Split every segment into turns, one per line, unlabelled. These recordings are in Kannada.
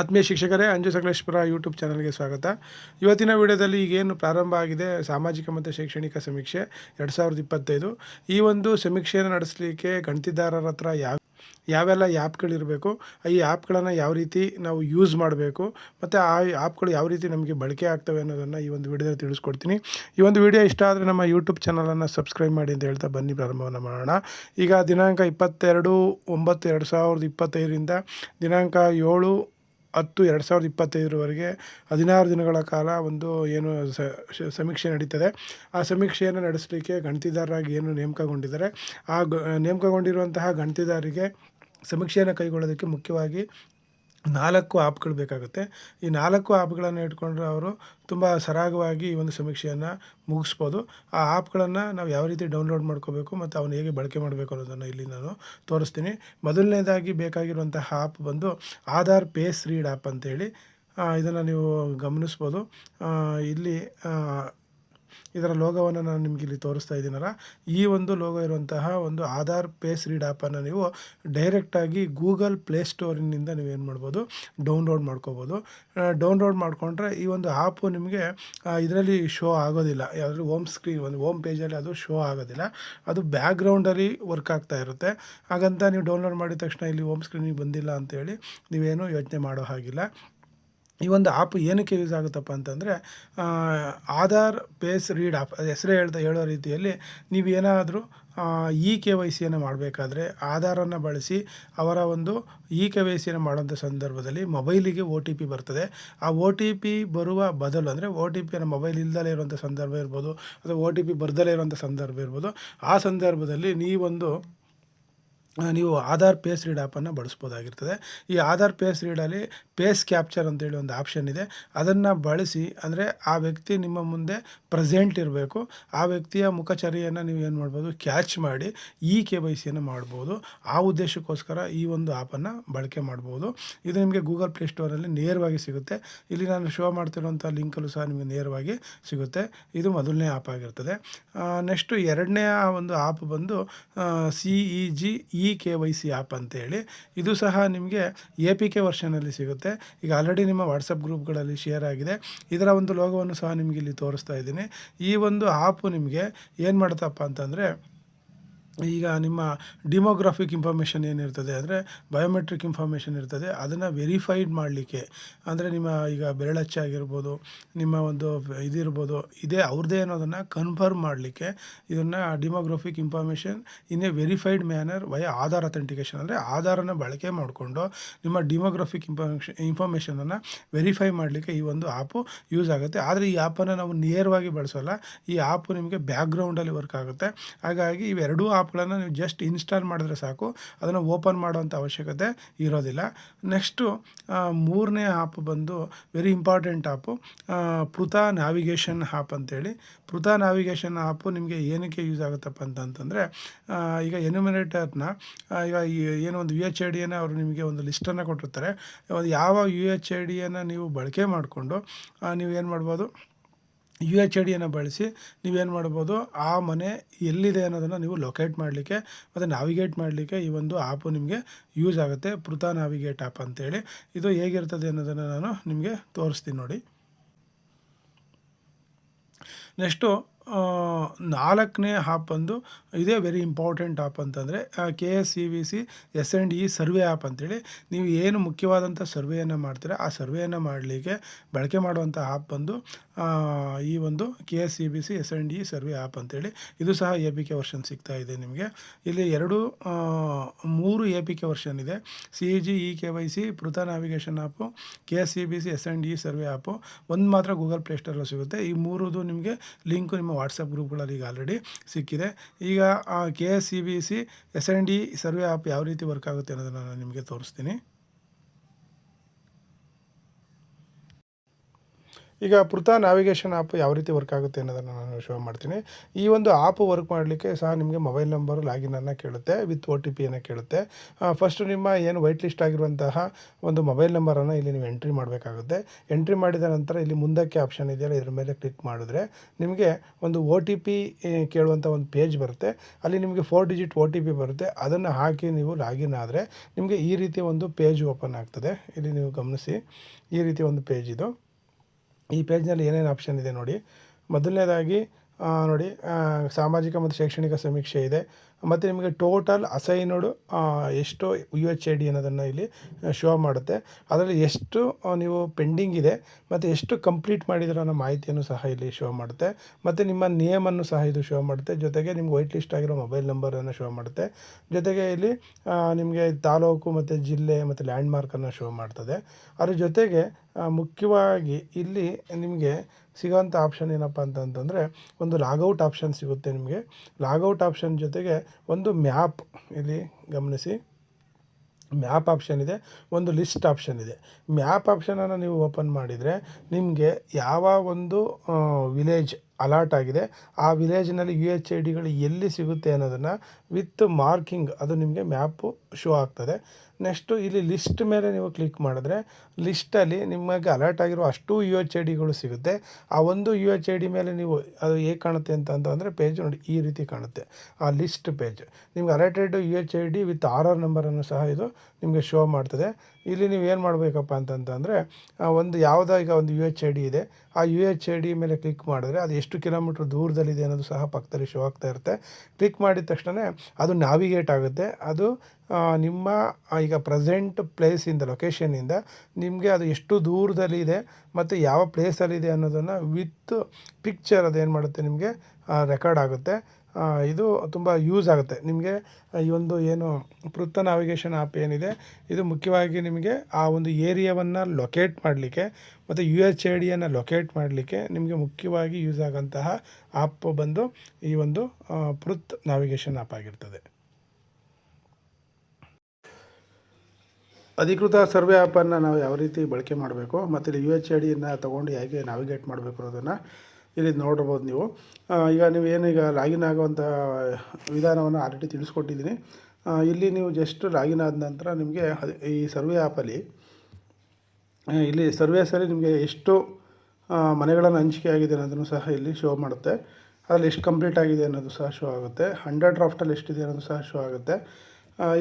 ಆತ್ಮೀಯ ಶಿಕ್ಷಕರೇ, ಅಂಜು ಸಕಲೇಶ್ವರ ಯೂಟ್ಯೂಬ್ ಚಾನಲ್ಗೆ ಸ್ವಾಗತ. ಇವತ್ತಿನ ವಿಡಿಯೋದಲ್ಲಿ ಈಗೇನು ಪ್ರಾರಂಭ ಆಗಿದೆ, ಸಾಮಾಜಿಕ ಮತ್ತು ಶೈಕ್ಷಣಿಕ ಸಮೀಕ್ಷೆ ಎರಡು ಸಾವಿರದ ಇಪ್ಪತ್ತೈದು. ಈ ಒಂದು ಸಮೀಕ್ಷೆಯನ್ನು ನಡೆಸಲಿಕ್ಕೆ ಗಣತಿದಾರರ ಹತ್ರ ಯಾವ, ಯಾವೆಲ್ಲ ಆ್ಯಪ್ಗಳಿರಬೇಕು, ಈ ಆ್ಯಪ್ಗಳನ್ನು ಯಾವ ರೀತಿ ನಾವು ಯೂಸ್ ಮಾಡಬೇಕು, ಮತ್ತು ಆ ಆ್ಯಪ್ಗಳು ಯಾವ ರೀತಿ ನಮಗೆ ಬಳಕೆ ಆಗ್ತವೆ ಅನ್ನೋದನ್ನು ಈ ಒಂದು ವಿಡಿಯೋದಲ್ಲಿ ತಿಳಿಸ್ಕೊಡ್ತೀನಿ. ಈ ಒಂದು ವಿಡಿಯೋ ಇಷ್ಟ ಆದರೆ ನಮ್ಮ ಯೂಟ್ಯೂಬ್ ಚಾನಲನ್ನು ಸಬ್ಸ್ಕ್ರೈಬ್ ಮಾಡಿ ಅಂತ ಹೇಳ್ತಾ ಬನ್ನಿ, ಪ್ರಾರಂಭವನ್ನು ಮಾಡೋಣ. ಈಗ ದಿನಾಂಕ ಇಪ್ಪತ್ತೆರಡು, ಒಂಬತ್ತು, ಎರಡು ಸಾವಿರದ ಇಪ್ಪತ್ತೈದರಿಂದ ದಿನಾಂಕ ಏಳು ಹತ್ತು ಎರಡು ಸಾವಿರದ ಇಪ್ಪತ್ತೈದರವರೆಗೆ ಹದಿನಾರು ದಿನಗಳ ಕಾಲ ಒಂದು ಏನು ಸಮೀಕ್ಷೆ ನಡೀತದೆ. ಆ ಸಮೀಕ್ಷೆಯನ್ನು ನಡೆಸಲಿಕ್ಕೆ ಗಣತಿದಾರರಾಗಿ ಏನು ನೇಮಕಗೊಂಡಿದ್ದಾರೆ. ಆ ಗ ನೇಮಕಗೊಂಡಿರುವಂತಹ ಗಣತಿದಾರರಿಗೆ ಸಮೀಕ್ಷೆಯನ್ನು ಕೈಗೊಳ್ಳೋದಕ್ಕೆ ಮುಖ್ಯವಾಗಿ ನಾಲ್ಕು ಆ್ಯಪ್ಗಳು ಬೇಕಾಗುತ್ತೆ. ಈ ನಾಲ್ಕು ಆ್ಯಪ್ಗಳನ್ನು ಇಟ್ಕೊಂಡ್ರೆ ಅವರು ತುಂಬ ಸರಾಗವಾಗಿ ಈ ಒಂದು ಸಮೀಕ್ಷೆಯನ್ನು ಮುಗಿಸ್ಬೋದು. ಆ ಆ್ಯಪ್ಗಳನ್ನು ನಾವು ಯಾವ ರೀತಿ ಡೌನ್ಲೋಡ್ ಮಾಡ್ಕೋಬೇಕು ಮತ್ತು ಅವನು ಹೇಗೆ ಬಳಕೆ ಮಾಡಬೇಕು ಅನ್ನೋದನ್ನು ಇಲ್ಲಿ ನಾನು ತೋರಿಸ್ತೀನಿ. ಮೊದಲನೇದಾಗಿ ಬೇಕಾಗಿರುವಂತಹ ಆ್ಯಪ್ ಬಂದು ಆಧಾರ್ ಪೇಸ್ ರೀಡ್ ಆ್ಯಪ್ ಅಂತೇಳಿ ಇದನ್ನು ನೀವು ಗಮನಿಸ್ಬೋದು. ಇಲ್ಲಿ ಇದರ ಲೋಗೋವನ್ನು ನಾನು ನಿಮಗೆ ಇಲ್ಲಿ ತೋರಿಸ್ತಾ ಇದ್ದೀನಲ್ಲ, ಈ ಒಂದು ಲೋಗೋ ಇರುವಂತಹ ಒಂದು ಆಧಾರ್ ಪೇಸ್ ರೀಡ್ ಆ್ಯಪನ್ನು ನೀವು ಡೈರೆಕ್ಟಾಗಿ ಗೂಗಲ್ ಪ್ಲೇಸ್ಟೋರಿನಿಂದ ನೀವು ಏನು ಮಾಡ್ಬೋದು ಡೌನ್ಲೋಡ್ ಮಾಡ್ಕೋಬೋದು. ಡೌನ್ಲೋಡ್ ಮಾಡಿಕೊಂಡ್ರೆ ಈ ಒಂದು ಆ್ಯಪು ನಿಮಗೆ ಇದರಲ್ಲಿ ಶೋ ಆಗೋದಿಲ್ಲ. ಯಾವುದಾದ್ರೂ ಹೋಮ್ ಸ್ಕ್ರೀನ್ ಒಂದು ಹೋಮ್ ಪೇಜಲ್ಲಿ ಅದು ಶೋ ಆಗೋದಿಲ್ಲ. ಅದು ಬ್ಯಾಕ್ಗ್ರೌಂಡಲ್ಲಿ ವರ್ಕ್ ಆಗ್ತಾ ಇರುತ್ತೆ. ಹಾಗಂತ ನೀವು ಡೌನ್ಲೋಡ್ ಮಾಡಿದ ತಕ್ಷಣ ಇಲ್ಲಿ ಹೋಮ್ ಸ್ಕ್ರೀನಿಗೆ ಬಂದಿಲ್ಲ ಅಂತೇಳಿ ನೀವೇನು ಯೋಚನೆ ಮಾಡೋ ಹಾಗಿಲ್ಲ. ಈ ಒಂದು ಆ್ಯಪ್ ಏನಕ್ಕೆ ಯೂಸ್ ಆಗುತ್ತಪ್ಪ ಅಂತಂದರೆ ಆಧಾರ್ ಬೇಸ್ ರೀಡ್ ಆ್ಯಪ್ ಅದು ಹೆಸರೇ ಹೇಳ್ತಾ ಹೇಳೋ ರೀತಿಯಲ್ಲಿ ನೀವು ಏನಾದರೂ ಇ ಕೆ ವೈ ಸಿಯನ್ನು ಮಾಡಬೇಕಾದ್ರೆ ಆಧಾರನ್ನು ಬಳಸಿ ಅವರ ಒಂದು ಇ ಕೆ ವೈ ಸಿಯನ್ನು ಮಾಡೋಂಥ ಸಂದರ್ಭದಲ್ಲಿ ಮೊಬೈಲಿಗೆ ಒ ಟಿ ಪಿ ಬರ್ತದೆ. ಆ ಒ ಟಿ ಪಿ ಬರುವ ಬದಲು ಅಂದರೆ ಒ ಟಿ ಪಿಯನ್ನು ಮೊಬೈಲ್ ಇಲ್ದಲೇ ಇರುವಂಥ ಸಂದರ್ಭ ಇರ್ಬೋದು, ಅಥವಾ ಒ ಟಿ ಪಿ ಬರ್ದಲೇ ಇರುವಂಥ ಸಂದರ್ಭ ಇರ್ಬೋದು, ಆ ಸಂದರ್ಭದಲ್ಲಿ ನೀವೊಂದು ನೀವು ಆಧಾರ್ ಪೇಸ್ ರೀಡ್ ಆ್ಯಪನ್ನು ಬಳಸ್ಬೋದಾಗಿರ್ತದೆ. ಈ ಆಧಾರ್ ಪೇಸ್ ರೀಡಲ್ಲಿ ಪೇಸ್ ಕ್ಯಾಪ್ಚರ್ ಅಂತೇಳಿ ಒಂದು ಆಪ್ಷನ್ ಇದೆ. ಅದನ್ನು ಬಳಸಿ, ಅಂದರೆ ಆ ವ್ಯಕ್ತಿ ನಿಮ್ಮ ಮುಂದೆ ಪ್ರೆಸೆಂಟ್ ಇರಬೇಕು. ಆ ವ್ಯಕ್ತಿಯ ಮುಖಚರಿಯನ್ನು ನೀವು ಏನು ಮಾಡ್ಬೋದು? ಕ್ಯಾಚ್ ಮಾಡಿ ಈ ಕೆ ವೈ ಸಿಯನ್ನು ಮಾಡ್ಬೋದು. ಆ ಉದ್ದೇಶಕ್ಕೋಸ್ಕರ ಈ ಒಂದು ಆ್ಯಪನ್ನು ಬಳಕೆ ಮಾಡ್ಬೋದು. ಇದು ನಿಮಗೆ ಗೂಗಲ್ ಪ್ಲೇ ಸ್ಟೋರಲ್ಲಿ ನೇರವಾಗಿ ಸಿಗುತ್ತೆ. ಇಲ್ಲಿ ನಾನು ಶೋ ಮಾಡ್ತಿರುವಂಥ ಲಿಂಕಲ್ಲೂ ಸಹ ನಿಮಗೆ ನೇರವಾಗಿ ಸಿಗುತ್ತೆ. ಇದು ಮೊದಲನೇ ಆ್ಯಪ್ ಆಗಿರ್ತದೆ. ನೆಕ್ಸ್ಟು ಎರಡನೇ ಒಂದು ಆ್ಯಪ್ ಬಂದು C E G E K Y C app ಅಂತೇಳಿ, ಇದು ಸಹ ನಿಮಗೆ ಎ ಪಿ ಕೆ ವರ್ಷನಲ್ಲಿ ಸಿಗುತ್ತೆ. ಈಗ ಆಲ್ರೆಡಿ ನಿಮ್ಮ ವಾಟ್ಸಪ್ ಗ್ರೂಪ್ಗಳಲ್ಲಿ ಶೇರ್ ಆಗಿದೆ. ಇದರ ಒಂದು ಲೋಗೋವನ್ನು ಸಹ ನಿಮಗೆ ಇಲ್ಲಿ ತೋರಿಸ್ತಾ ಇದ್ದೀನಿ. ಈ ಒಂದು ಆ್ಯಪು ನಿಮಗೆ ಏನು ಮಾಡುತ್ತಪ್ಪ ಅಂತಂದರೆ ಈಗ ನಿಮ್ಮ ಡಿಮೋಗ್ರಾಫಿಕ್ ಇನ್ಫಾರ್ಮೇಷನ್ ಏನಿರ್ತದೆ ಅಂದರೆ ಬಯೋಮೆಟ್ರಿಕ್ ಇನ್ಫಾರ್ಮೇಷನ್ ಇರ್ತದೆ, ಅದನ್ನು ವೆರಿಫೈಡ್ ಮಾಡಲಿಕ್ಕೆ. ಅಂದರೆ ನಿಮ್ಮ ಈಗ ಬೆರಳಚ್ಚೆ ಆಗಿರ್ಬೋದು, ನಿಮ್ಮ ಒಂದು ಇದಿರ್ಬೋದು ಇದೇ ಅವ್ರದ್ದೇ ಅನ್ನೋದನ್ನು ಕನ್ಫರ್ಮ್ ಮಾಡಲಿಕ್ಕೆ ಇದನ್ನು demographic information in a verified manner via Aadhaar authentication ಅಂದರೆ ಆಧಾರನ ಬಳಕೆ ಮಾಡಿಕೊಂಡು ನಿಮ್ಮ ಡಿಮೋಗ್ರಾಫಿಕ್ ಇನ್ಫಾರ್ಮೇಷನ್ ಇನ್ಫಾರ್ಮೇಷನನ್ನು ವೆರಿಫೈ ಮಾಡಲಿಕ್ಕೆ ಈ ಒಂದು ಆ್ಯಪು ಯೂಸ್ ಆಗುತ್ತೆ. ಆದರೆ ಈ ಆ್ಯಪನ್ನು ನಾವು ನೇರವಾಗಿ ಬಳಸೋಲ್ಲ. ಈ ಆ್ಯಪು ನಿಮಗೆ ಬ್ಯಾಕ್ಗ್ರೌಂಡಲ್ಲಿ ವರ್ಕ್ ಆಗುತ್ತೆ. ಹಾಗಾಗಿ ಇವೆರಡೂ ಆ್ಯಪ್ಗಳನ್ನು ನೀವು ಜಸ್ಟ್ ಇನ್ಸ್ಟಾಲ್ ಮಾಡಿದ್ರೆ ಸಾಕು. ಅದನ್ನು ಓಪನ್ ಮಾಡುವಂಥ ಅವಶ್ಯಕತೆ ಇರೋದಿಲ್ಲ. ನೆಕ್ಸ್ಟು ಮೂರನೇ ಆ್ಯಪ್ ಬಂದು very important app Pritha navigation app ಅಂತೇಳಿ. ಪೃಥಾ ನ್ಯಾವಿಗೇಷನ್ ಆ್ಯಪು ನಿಮಗೆ ಏನಕ್ಕೆ ಯೂಸ್ ಆಗುತ್ತಪ್ಪ ಅಂತಂತಂದರೆ ಈಗ ಎನ್ಯುಮಿನೇಟರ್ನ ಈಗ ಏನೋ ಒಂದು ಯು ಎಚ್ ಐ ಡಿಯನ್ನು ಅವರು ನಿಮಗೆ ಒಂದು ಲಿಸ್ಟನ್ನು ಕೊಟ್ಟಿರ್ತಾರೆ. ಯಾವ ಯು ಎಚ್ ಐ ಡಿಯನ್ನು ನೀವು ಬಳಕೆ ಮಾಡಿಕೊಂಡು ನೀವು ಏನು ಮಾಡ್ಬೋದು? ಯು ಎಚ್ ಐ ಡಿಯನ್ನು ಬಳಸಿ ನೀವೇನು ಮಾಡ್ಬೋದು, ಆ ಮನೆ ಎಲ್ಲಿದೆ ಅನ್ನೋದನ್ನು ನೀವು ಲೊಕೇಟ್ ಮಾಡಲಿಕ್ಕೆ ಮತ್ತು ನಾವಿಗೇಟ್ ಮಾಡಲಿಕ್ಕೆ ಈ ಒಂದು ಆ್ಯಪು ನಿಮಗೆ ಯೂಸ್ ಆಗುತ್ತೆ. ಪೃಥಾ ನಾವಿಗೇಟ್ ಆ್ಯಪ್ ಅಂತೇಳಿ. ಇದು ಹೇಗಿರ್ತದೆ ಅನ್ನೋದನ್ನು ನಾನು ನಿಮಗೆ ತೋರಿಸ್ತೀನಿ ನೋಡಿ. ನೆಕ್ಸ್ಟು ನಾಲ್ಕನೇ ಆ್ಯಪ್ ಬಂದು ಇದೇ ವೆರಿ ಇಂಪಾರ್ಟೆಂಟ್ ಆ್ಯಪ್ ಅಂತಂದರೆ K S C V C S and E survey app ಅಂತೇಳಿ. ನೀವು ಏನು ಮುಖ್ಯವಾದಂಥ ಸರ್ವೆಯನ್ನು ಮಾಡ್ತೀರಾ, ಆ ಸರ್ವೆಯನ್ನು ಮಾಡಲಿಕ್ಕೆ ಬಳಕೆ ಮಾಡುವಂಥ ಆ್ಯಪ್ ಬಂದು ಈ ಒಂದು K S C B C S and E survey app ಅಂತೇಳಿ. ಇದು ಸಹ ಎ ಪಿ ಕೆ ವರ್ಷನ್ ಸಿಗ್ತಾ ಇದೆ ನಿಮಗೆ. ಇಲ್ಲಿ ಎರಡು ಮೂರು ಎ ಪಿ ಕೆ ವರ್ಷನ್ ಇದೆ. C E G E K Y C Pritha navigation app K S C B C S and E survey app ಒಂದು ಮಾತ್ರ ಗೂಗಲ್ ಪ್ಲೇ ಸ್ಟೋರಲ್ಲಿ ಸಿಗುತ್ತೆ. ಈ ಮೂರುದು ನಿಮಗೆ ಲಿಂಕು ನಿಮ್ಮ ವಾಟ್ಸಪ್ ಗ್ರೂಪ್ಗಳಲ್ಲಿ ಈಗ ಆಲ್ರೆಡಿ ಸಿಕ್ಕಿದೆ. ಈಗ K S C B C S and survey app ಯಾವ ರೀತಿ ವರ್ಕ್ ಆಗುತ್ತೆ ಅನ್ನೋದನ್ನು ನಾನು ನಿಮಗೆ ತೋರಿಸ್ತೀನಿ. ಈಗ ಪೃಥ ನ್ಯಾವಿಗೇಷನ್ ಆ್ಯಪ್ ಯಾವ ರೀತಿ ವರ್ಕ್ ಆಗುತ್ತೆ ಅನ್ನೋದನ್ನು ನಾನು ಶೋ ಮಾಡ್ತೀನಿ. ಈ ಒಂದು ಆ್ಯಪ್ ವರ್ಕ್ ಮಾಡಲಿಕ್ಕೆ ಸಹ ನಿಮಗೆ ಮೊಬೈಲ್ ನಂಬರ್ ಲಾಗಿನನ್ನು ಕೇಳುತ್ತೆ ವಿತ್ ಓ ಟಿ ಪಿಯನ್ನು ಕೇಳುತ್ತೆ. ಫಸ್ಟು ನಿಮ್ಮ ಏನು ವೈಟ್ ಲಿಸ್ಟ್ ಆಗಿರುವಂತಹ ಒಂದು ಮೊಬೈಲ್ ನಂಬರನ್ನು ಇಲ್ಲಿ ನೀವು ಎಂಟ್ರಿ ಮಾಡಬೇಕಾಗುತ್ತೆ. ಎಂಟ್ರಿ ಮಾಡಿದ ನಂತರ ಇಲ್ಲಿ ಮುಂದಕ್ಕೆ ಆಪ್ಷನ್ ಇದೆಯಲ್ಲ, ಇದ್ರ ಮೇಲೆ ಕ್ಲಿಕ್ ಮಾಡಿದ್ರೆ ನಿಮಗೆ ಒಂದು ಓ ಟಿ ಪಿ ಕೇಳುವಂಥ ಒಂದು ಪೇಜ್ ಬರುತ್ತೆ. ಅಲ್ಲಿ ನಿಮಗೆ four digit O T P ಬರುತ್ತೆ. ಅದನ್ನು ಹಾಕಿ ನೀವು ಲಾಗಿನ್ ಆದರೆ ನಿಮಗೆ ಈ ರೀತಿ ಒಂದು ಪೇಜ್ ಓಪನ್ ಆಗ್ತದೆ. ಇಲ್ಲಿ ನೀವು ಗಮನಿಸಿ, ಈ ರೀತಿ ಒಂದು ಪೇಜ್ ಇದು. ಈ ಪೇಜ್ನಲ್ಲಿ ಏನೇನು ಆಪ್ಷನ್ ಇದೆ ನೋಡಿ. ಮೊದಲನೇದಾಗಿ ನೋಡಿ ಸಾಮಾಜಿಕ ಮತ್ತು ಶೈಕ್ಷಣಿಕ ಸಮೀಕ್ಷೆ ಇದೆ. ಮತ್ತು ನಿಮಗೆ ಟೋಟಲ್ ಅಸೈನ್ಡ್ ಎಷ್ಟು ಯು ಎಚ್ ಐ ಡಿ ಅನ್ನೋದನ್ನು ಇಲ್ಲಿ ಶೋ ಮಾಡುತ್ತೆ. ಅದರಲ್ಲಿ ಎಷ್ಟು ನೀವು ಪೆಂಡಿಂಗ್ ಇದೆ, ಮತ್ತು ಎಷ್ಟು ಕಂಪ್ಲೀಟ್ ಮಾಡಿದಿರೋ ಅನ್ನೋ ಮಾಹಿತಿಯನ್ನು ಸಹ ಇಲ್ಲಿ ಶೋ ಮಾಡುತ್ತೆ. ಮತ್ತು ನಿಮ್ಮ ನೇಮನ್ನು ಸಹ ಇದು ಶೋ ಮಾಡುತ್ತೆ. ಜೊತೆಗೆ ನಿಮ್ಗೆ ವೈಟ್ ಲಿಸ್ಟ್ ಆಗಿರೋ ಮೊಬೈಲ್ ನಂಬರನ್ನು ಶೋ ಮಾಡುತ್ತೆ. ಜೊತೆಗೆ ಇಲ್ಲಿ ನಿಮಗೆ ತಾಲೂಕು ಮತ್ತು ಜಿಲ್ಲೆ ಮತ್ತು ಲ್ಯಾಂಡ್ ಮಾರ್ಕನ್ನು ಶೋ ಮಾಡ್ತದೆ. ಅದ್ರ ಜೊತೆಗೆ ಮುಖ್ಯವಾಗಿ ಇಲ್ಲಿ ನಿಮಗೆ ಸಿಗೋಂಥ ಆಪ್ಷನ್ ಏನಪ್ಪ ಅಂತಂತಂದರೆ, ಒಂದು ಲಾಗೌಟ್ ಆಪ್ಷನ್ ಸಿಗುತ್ತೆ ನಿಮಗೆ. ಲಾಗೌಟ್ ಆಪ್ಷನ್ ಜೊತೆಗೆ ಒಂದು ಮ್ಯಾಪ್ ಇಲ್ಲಿ ಗಮನಿಸಿ. ಮ್ಯಾಪ್ ಆಪ್ಷನ್ ಇದೆ, ಒಂದು ಲಿಸ್ಟ್ ಆಪ್ಷನ್ ಇದೆ. ಮ್ಯಾಪ್ ಆಪ್ಷನನ್ನು ನೀವು ಓಪನ್ ಮಾಡಿದರೆ ನಿಮಗೆ ಯಾವ ಒಂದು ವಿಲೇಜ್ ಅಲಾಟ್ ಆಗಿದೆ. ಆ ವಿಲೇಜ್ನಲ್ಲಿ ಯು ಎಚ್ ಐ ಡಿಗಳು ಎಲ್ಲಿ ಸಿಗುತ್ತೆ ಅನ್ನೋದನ್ನು ವಿತ್ ಮಾರ್ಕಿಂಗ್ ಅದು ನಿಮಗೆ ಮ್ಯಾಪು ಶೋ ಆಗ್ತದೆ. ನೆಕ್ಸ್ಟು ಇಲ್ಲಿ ಲಿಸ್ಟ್ ಮೇಲೆ ನೀವು ಕ್ಲಿಕ್ ಮಾಡಿದ್ರೆ ಲಿಸ್ಟಲ್ಲಿ ನಿಮಗೆ ಅಲರ್ಟ್ ಆಗಿರೋ ಅಷ್ಟು ಯು ಎಚ್ ಐ ಡಿಗಳು ಸಿಗುತ್ತೆ. ಆ ಒಂದು ಯು ಎಚ್ ಐ ಡಿ ಮೇಲೆ ನೀವು ಅದು ಹೇಗೆ ಕಾಣುತ್ತೆ ಅಂತ ಅಂತಂದರೆ ಪೇಜ್ ನೋಡಿ, ಈ ರೀತಿ ಕಾಣುತ್ತೆ. ಆ ಲಿಸ್ಟ್ ಪೇಜ್ ನಿಮ್ಗೆ alerted U H I D with R R ನಂಬರನ್ನು ಸಹ ಇದು ನಿಮಗೆ ಶೋ ಮಾಡ್ತದೆ. ಇಲ್ಲಿ ನೀವು ಏನು ಮಾಡಬೇಕಪ್ಪ ಅಂತಂತಂದರೆ ಒಂದು ಯಾವುದೋ ಈಗ ಒಂದು ಯು ಎಚ್ ಐ ಡಿ ಇದೆ. ಆ ಯು ಎಚ್ ಐ ಡಿ ಮೇಲೆ ಕ್ಲಿಕ್ ಮಾಡಿದ್ರೆ ಅದು ಎಷ್ಟು ಕಿಲೋಮೀಟ್ರ್ ದೂರದಲ್ಲಿದೆ ಅನ್ನೋದು ಸಹ ಪಕ್ಕದಲ್ಲಿ ಶೋ ಆಗ್ತಾ ಇರುತ್ತೆ. ಕ್ಲಿಕ್ ಮಾಡಿದ ತಕ್ಷಣ ಅದು ನ್ಯಾವಿಗೇಟ್ ಆಗುತ್ತೆ. ಅದು ನಿಮ್ಮ ಈಗ ಪ್ರೆಸೆಂಟ್ ಪ್ಲೇಸಿಂದ ಲೊಕೇಶನಿಂದ ನಿಮಗೆ ಅದು ಎಷ್ಟು ದೂರದಲ್ಲಿದೆ ಮತ್ತು ಯಾವ ಪ್ಲೇಸಲ್ಲಿದೆ ಅನ್ನೋದನ್ನು ವಿತ್ ಪಿಕ್ಚರ್ ಅದೇನು ಮಾಡುತ್ತೆ ನಿಮಗೆ ರೆಕಾರ್ಡ್ ಆಗುತ್ತೆ. ಇದು ತುಂಬ ಯೂಸ್ ಆಗುತ್ತೆ. ನಿಮಗೆ ಈ ಒಂದು ಏನು ವೃತ್ತ ನಾವಿಗೇಷನ್ ಆ್ಯಪ್ ಏನಿದೆ, ಇದು ಮುಖ್ಯವಾಗಿ ನಿಮಗೆ ಆ ಒಂದು ಏರಿಯಾವನ್ನು ಲೊಕೇಟ್ ಮಾಡಲಿಕ್ಕೆ ಮತ್ತು ಯು ಎಚ್ ಐ ಡಿಯನ್ನು ಲೊಕೇಟ್ ಮಾಡಲಿಕ್ಕೆ ನಿಮಗೆ ಮುಖ್ಯವಾಗಿ ಯೂಸ್ ಆಗೋಂತಹ ಆ್ಯಪ್ ಬಂದು ಈ ಒಂದು ಪೃತ್ ನಾವಿಗೇಷನ್ ಆ್ಯಪ್ ಆಗಿರ್ತದೆ. ಅಧಿಕೃತ ಸರ್ವೆ ಆ್ಯಪನ್ನು ನಾವು ಯಾವ ರೀತಿ ಬಳಕೆ ಮಾಡಬೇಕು, ಮತ್ತು ಇಲ್ಲಿ ಯು ಎಚ್ ಐ ಡಿಯನ್ನು ತೊಗೊಂಡು ಹೇಗೆ ನಾವಿಗೇಟ್ ಮಾಡಬೇಕು ಅನ್ನೋದನ್ನು ಇಲ್ಲಿ ನೋಡ್ಬೋದು ನೀವು. ಈಗ ನೀವು ಏನು ಈಗ ಲಾಗಿನ್ ಆಗುವಂಥ ವಿಧಾನವನ್ನು ಆಲ್ರೆಡಿ ತಿಳಿಸ್ಕೊಟ್ಟಿದ್ದೀನಿ. ಇಲ್ಲಿ ನೀವು ಜಸ್ಟ್ ಲಾಗಿನ್ ಆದ ನಂತರ ನಿಮಗೆ ಈ ಸರ್ವೆ ಆ್ಯಪಲ್ಲಿ ಇಲ್ಲಿ ಇಲ್ಲಿ ಸರಿ ನಿಮಗೆ ಎಷ್ಟು ಮನೆಗಳನ್ನು ಹಂಚಿಕೆ ಆಗಿದೆ ಅನ್ನೋದನ್ನು ಸಹ ಇಲ್ಲಿ ಶೋ ಮಾಡುತ್ತೆ. ಅದರಲ್ಲಿ ಎಷ್ಟು ಕಂಪ್ಲೀಟ್ ಆಗಿದೆ ಅನ್ನೋದು ಸಹ ಶೋ ಆಗುತ್ತೆ. ಹಂಡ್ರೆಡ್ ಡ್ರಾಫ್ಟಲ್ಲಿ ಎಷ್ಟಿದೆ ಅನ್ನೋದು ಸಹ ಶೋ ಆಗುತ್ತೆ.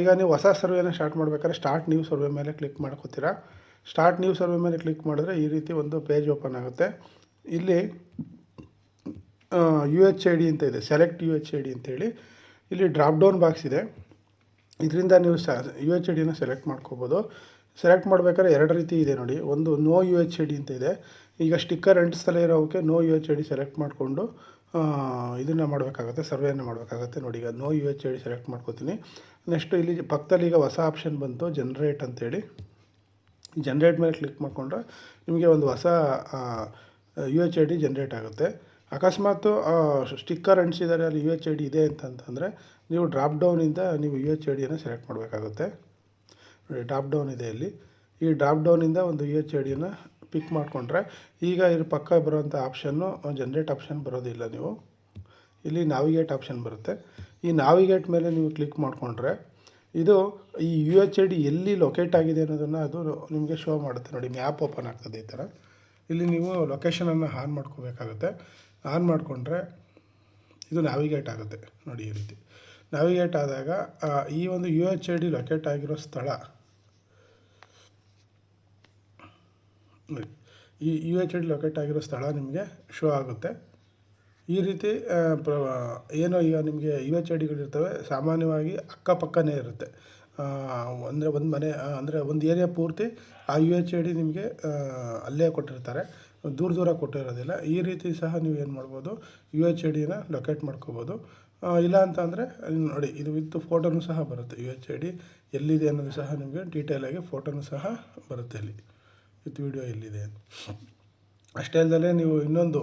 ಈಗ ನೀವು ಹೊಸ ಸರ್ವೆನ ಸ್ಟಾರ್ಟ್ ಮಾಡಬೇಕಾದ್ರೆ ಸ್ಟಾರ್ಟ್ ನ್ಯೂ ಸರ್ವೆ ಮೇಲೆ ಕ್ಲಿಕ್ ಮಾಡ್ಕೋತೀರಾ. ಸ್ಟಾರ್ಟ್ ನ್ಯೂ ಸರ್ವೆ ಮೇಲೆ ಕ್ಲಿಕ್ ಮಾಡಿದ್ರೆ ಈ ರೀತಿ ಒಂದು ಪೇಜ್ ಓಪನ್ ಆಗುತ್ತೆ. ಇಲ್ಲಿ ಯು ಎಚ್ ಐ ಡಿ ಅಂತ ಇದೆ, select U H I D ಅಂತೇಳಿ. ಇಲ್ಲಿ ಡ್ರಾಪ್ ಡೌನ್ ಬಾಕ್ಸ್ ಇದೆ. ಇದರಿಂದ ನೀವು ಸ, ಯು ಎಚ್ ಐ ಡಿನ ಸೆಲೆಕ್ಟ್ ಮಾಡ್ಕೋಬೋದು. ಸೆಲೆಕ್ಟ್ ಮಾಡಬೇಕಾದ್ರೆ ಎರಡು ರೀತಿ ಇದೆ ನೋಡಿ. ಒಂದು no U H I D ಅಂತ ಇದೆ. ಈಗ ಸ್ಟಿಕ್ಕರ್ ಅಂಟಿಸ್ತಲೇ ಇರೋಕ್ಕೆ no U H I D select ಮಾಡಿಕೊಂಡು ಇದನ್ನು ಮಾಡಬೇಕಾಗುತ್ತೆ, ಸರ್ವೆಯನ್ನು ಮಾಡಬೇಕಾಗುತ್ತೆ ನೋಡಿ. ಈಗ no U H I D select ಮಾಡ್ಕೋತೀನಿ. ನೆಕ್ಸ್ಟ್ ಇಲ್ಲಿ ಪಕ್ಕದಲ್ಲಿ ಈಗ ಹೊಸ ಆಪ್ಷನ್ ಬಂತು ಜನ್ರೇಟ್ ಅಂತೇಳಿ. ಜನ್ರೇಟ್ ಮೇಲೆ ಕ್ಲಿಕ್ ಮಾಡಿಕೊಂಡ್ರೆ ನಿಮಗೆ ಒಂದು ಹೊಸ U H I D generate ಆಗುತ್ತೆ. ಅಕಸ್ಮಾತ್ ಸ್ಟಿಕ್ಕರ್ ಅಂಟಿಸಿದ್ದಾರೆ ಅಲ್ಲಿ ಯು ಎಚ್ ಐ ಡಿ ಇದೆ ಅಂತಂತಂದರೆ ನೀವು ಡ್ರಾಪ್ ಡೌನಿಂದ ನೀವು ಯು ಎಚ್ ಐ ಡಿಯನ್ನು ಸೆಲೆಕ್ಟ್ ಮಾಡಬೇಕಾಗುತ್ತೆ. ನೋಡಿ ಡ್ರಾಪ್ ಡೌನ್ ಇದೆ ಇಲ್ಲಿ. ಈ ಡ್ರಾಪ್ ಡೌನಿಂದ ಒಂದು ಯು ಎಚ್ ಐ ಡಿಯನ್ನು ಪಿಕ್ ಮಾಡಿಕೊಂಡ್ರೆ ಈಗ ಇದ್ರ ಪಕ್ಕ ಬರುವಂಥ ಆಪ್ಷನ್ನು ಜನ್ರೇಟ್ ಆಪ್ಷನ್ ಬರೋದಿಲ್ಲ ನೀವು. ಇಲ್ಲಿ ನಾವಿಗೇಟ್ ಆಪ್ಷನ್ ಬರುತ್ತೆ. ಈ ನಾವಿಗೇಟ್ ಮೇಲೆ ನೀವು ಕ್ಲಿಕ್ ಮಾಡಿಕೊಂಡ್ರೆ ಇದು ಈ ಯು ಎಚ್ ಐ ಡಿ ಎಲ್ಲಿ ಲೊಕೇಟ್ ಆಗಿದೆ ಅನ್ನೋದನ್ನು ಅದು ನಿಮಗೆ ಶೋ ಮಾಡುತ್ತೆ. ನೋಡಿ ಮ್ಯಾಪ್ ಓಪನ್ ಆಗ್ತದೆ ಈ ಥರ ಇಲ್ಲಿ ನೀವು ಲೊಕೇಶನನ್ನು ಆನ್ ಮಾಡ್ಕೋಬೇಕಾಗುತ್ತೆ. ಆನ್ ಮಾಡಿಕೊಂಡ್ರೆ ಇದು ನ್ಯಾವಿಗೇಟ್ ಆಗುತ್ತೆ ನೋಡಿ ಈ ರೀತಿ. ನ್ಯಾವಿಗೇಟ್ ಆದಾಗ ಈ ಒಂದು U H I D locate ಆಗಿರೋ ಸ್ಥಳ. ಈ U H I D locate ಆಗಿರೋ ಸ್ಥಳ ನಿಮಗೆ ಶೋ ಆಗುತ್ತೆ. ಈ ರೀತಿ ಏನು ಈಗ ನಿಮಗೆ ಯು ಎಚ್ ಐ ಡಿಗಳಿರ್ತವೆ ಸಾಮಾನ್ಯವಾಗಿ ಅಕ್ಕಪಕ್ಕನೇ ಇರುತ್ತೆ. ಅಂದರೆ ಒಂದು ಮನೆ ಅಂದರೆ ಒಂದು ಏರಿಯಾ ಪೂರ್ತಿ ಆ ಯು ಎಚ್ ಐ ಡಿ ನಿಮಗೆ ಅಲ್ಲೇ ಕೊಟ್ಟಿರ್ತಾರೆ. ದೂರ ದೂರ ಕೊಟ್ಟಿರೋದಿಲ್ಲ. ಈ ರೀತಿ ಸಹ ನೀವು ಏನು ಮಾಡ್ಬೋದು ಯು ಎಚ್ ಐ ಡಿನ ಲೊಕೇಟ್ ಮಾಡ್ಕೋಬೋದು ಇಲ್ಲ ಅಂತ ಅಂದರೆ, ನೋಡಿ, ಇದು ವಿತ್ ಫೋಟೋನು ಸಹ ಬರುತ್ತೆ. ಯು ಎಚ್ ಐ ಡಿ ಎಲ್ಲಿದೆ ಅನ್ನೋದು ಸಹ ನಿಮಗೆ ಡೀಟೇಲಾಗಿ ಫೋಟೋನು ಸಹ ಬರುತ್ತೆ ಇಲ್ಲಿ. ವಿತ್ ವಿಡಿಯೋ ಎಲ್ಲಿದೆ ಅಷ್ಟೇ ಅಲ್ಲದೆ ನೀವು ಇನ್ನೊಂದು